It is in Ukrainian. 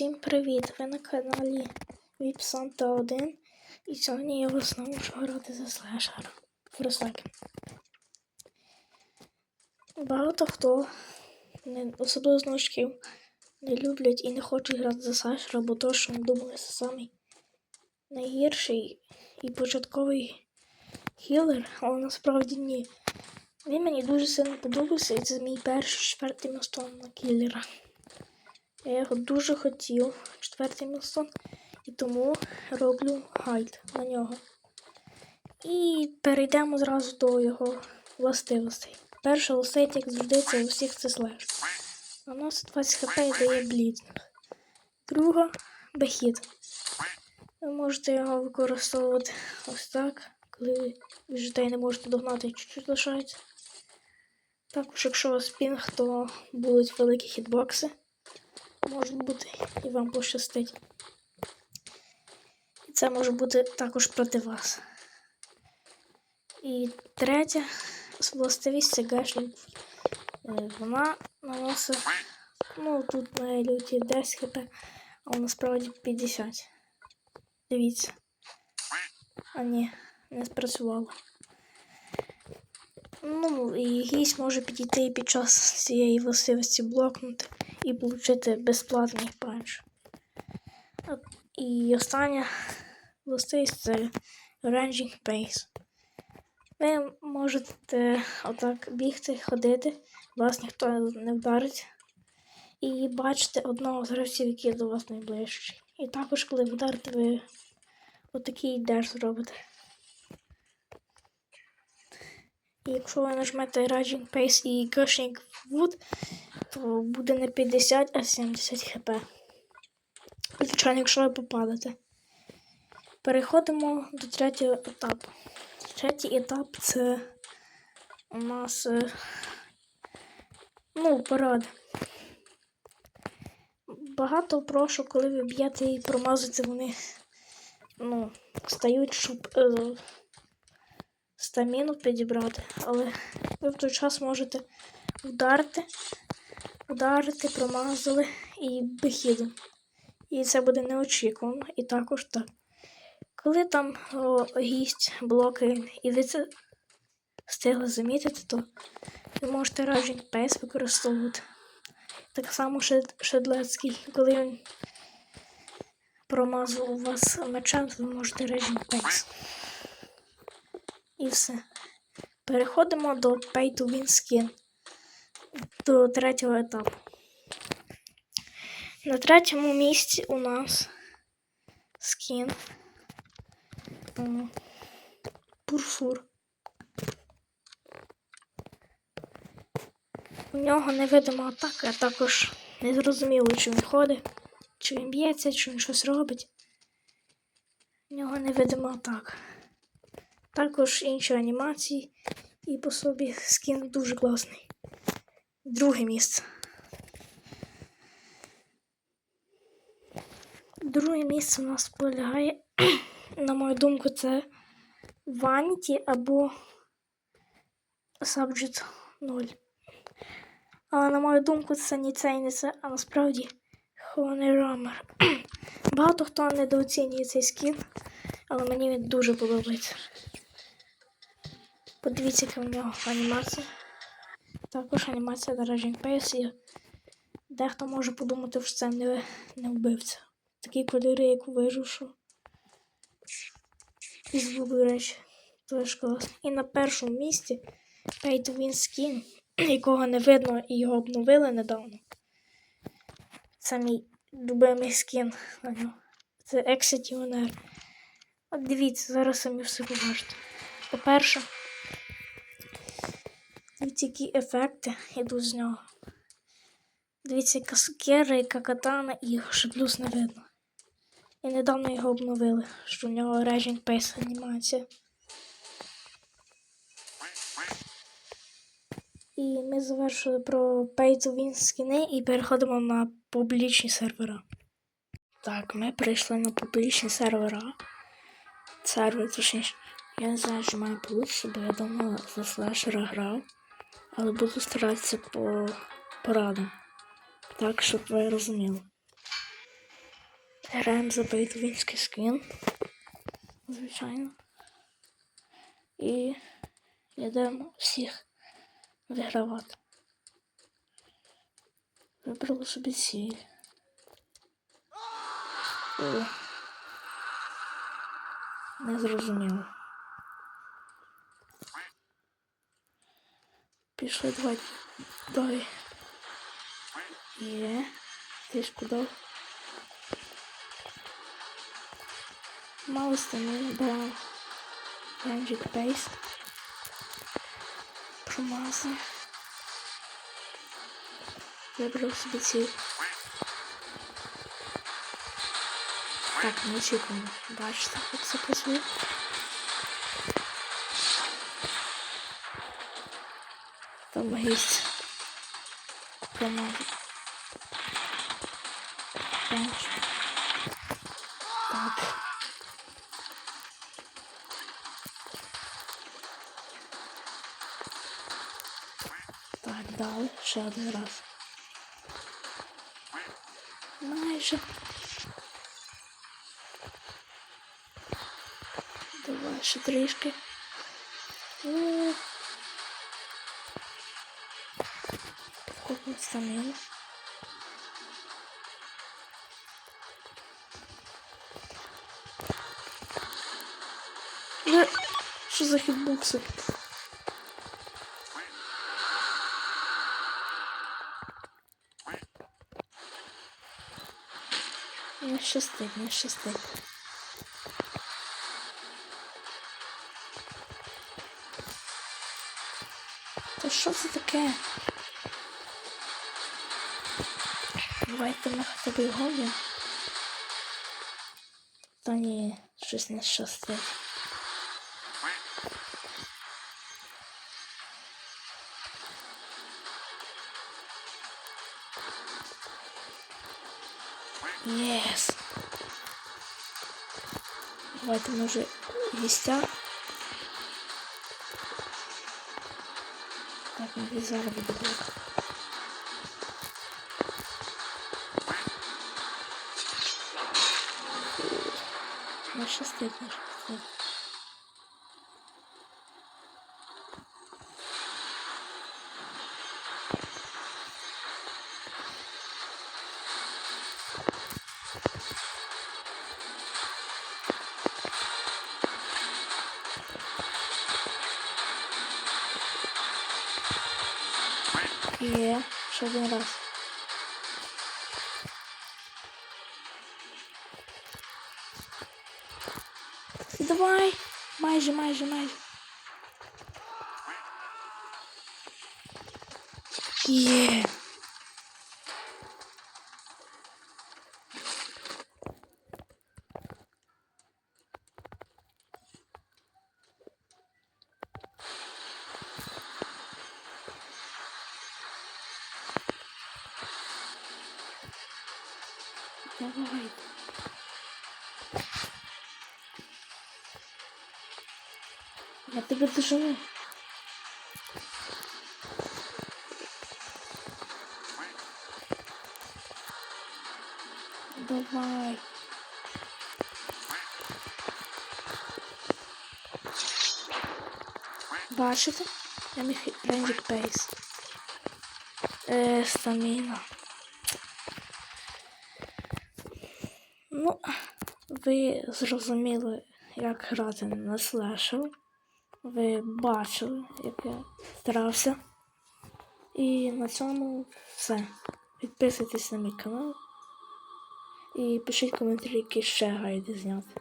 Всім привіт! Ви на каналі Віпсанта 1 і сьогодні я вас знову можу грати за слешер Фросаки. Багато хто, не, особливо з новачків, не люблять і не хочуть грати за слешера, бо то, що думали, це самий найгірший і початковий хілер, але насправді ні. Він мені дуже сильно подобався, і це мій перший четвертий містон на кілера. Я його дуже хотів, четвертий мілстон, і тому роблю гайд на нього. І перейдемо зразу до його властивостей. Перша властивість, як завжди, це у всіх це слеш. Наносить 20 хп і дає блідинг. Друга бехід. Ви можете його використовувати ось так, коли ви життя не можете догнати, чуть-чуть лишається. Також, якщо у вас пінг, то будуть великі хітбокси може бути і вам пощастить. І це може бути також проти вас. І третя властивість це гашник. Вона наносить, ну тут на люті 10 хп, а насправді 50. Дивіться. А ні, не спрацювало. Ну, і гість може підійти під час цієї властивості блокнути і отримати безплатний панч. І остання властивість це Ranging Pace. Ви можете отак бігти, ходити, вас ніхто не вдарить. І бачите одного з гравців, який до вас найближчий. І також, коли вдарите, ви отакий деш зробите. Якщо ви нажмете Raging Pace і Gushing Wood, то буде не 50, а 70 хп. Звичайно, якщо ви попадете. Переходимо до третього етапу. Третій етап це у нас е, ну, парад. Багато прошу, коли ви б'єте і промазуєте, вони ну, стають, щоб е, стаміну підібрати, але ви в той час можете вдарити, ударити, промазали і бихідом. І це буде неочікувано. І також так. Коли там о, гість блоки, і ви це встигли замітити, то ви можете раджень пес використовувати. Так само Шедлецький, коли він промазав у вас мечем, ви можете раджень пес. І все. Переходимо до Pay to Win Skin. До третього етапу. На третьому місці у нас скін. Пурфур. У нього невидима атака, а також не зрозуміло, чи він ходить, чи він б'ється, чи він щось робить. У нього невидима атака. Також інші анімації і по собі скін дуже класний. Друге місце. Друге місце у нас полягає, на мою думку, це Vanity або Subject 0. Але на мою думку, це не це і не це, а насправді Honeyrammer. Багато хто недооцінює цей скін, але мені він дуже подобається. Подивіться, яка в нього анімація. Також анімація на Raging Pace. Дехто може подумати, що це не, не вбивця. Такі кольори, як. І звук, до речі, теж клас. І на першому місці Pay to Win Skin, якого не видно і його обновили недавно. Це мій любимий скін на нього. Це Executioner. От дивіться, зараз самі все побачите. По-перше, Дивіться, які ефекти йдуть з нього. Дивіться, яка сукера, яка катана і плюс не видно. І недавно його обновили, що в нього Raging Pace анімація. І ми завершили про Pay to Win скини і переходимо на публічні сервера. Так, ми прийшли на публічні сервера. Сервер, точніше. Я не знаю, що має вийти, бо я давно за слешера грав але буду старатися по порадам. Так, щоб ви розуміли. Граємо за бейтвінський скін. Звичайно. І йдемо всіх вигравати. Вибрали собі ціль. Не зрозуміло. Пішли давай. Давай. Є. Ти ж куди? Мало стаміни, беремо. Magic Base. Промазав. Вибрав собі ціль. Так, не очікуємо. Бачите, як це працює. Там. Промазав. Бенч. Так. Так, дали. Ще один раз. Майже. Давай ще трішки. Ну. Купимо стаміну. Не, що за хітбокси? Не щастить, не щастить. Та що це таке? Давайте ми хоча б його є. Та ні, щось не щастить. Єс. Давайте може гістя. Так, ну зараз буде блок. Не щастить, не щастить. Є, ще один раз. Давай. Майже, майже, майже. Є. Давай. Я тебе доживу. Давай. Бачите? Я міг Ренджик Пейс. Е, стаміна. Ну, ви зрозуміли, як грати на слешер. Ви бачили, як я старався. І на цьому все. Підписуйтесь на мій канал. І пишіть коментарі, які ще гайди зняти.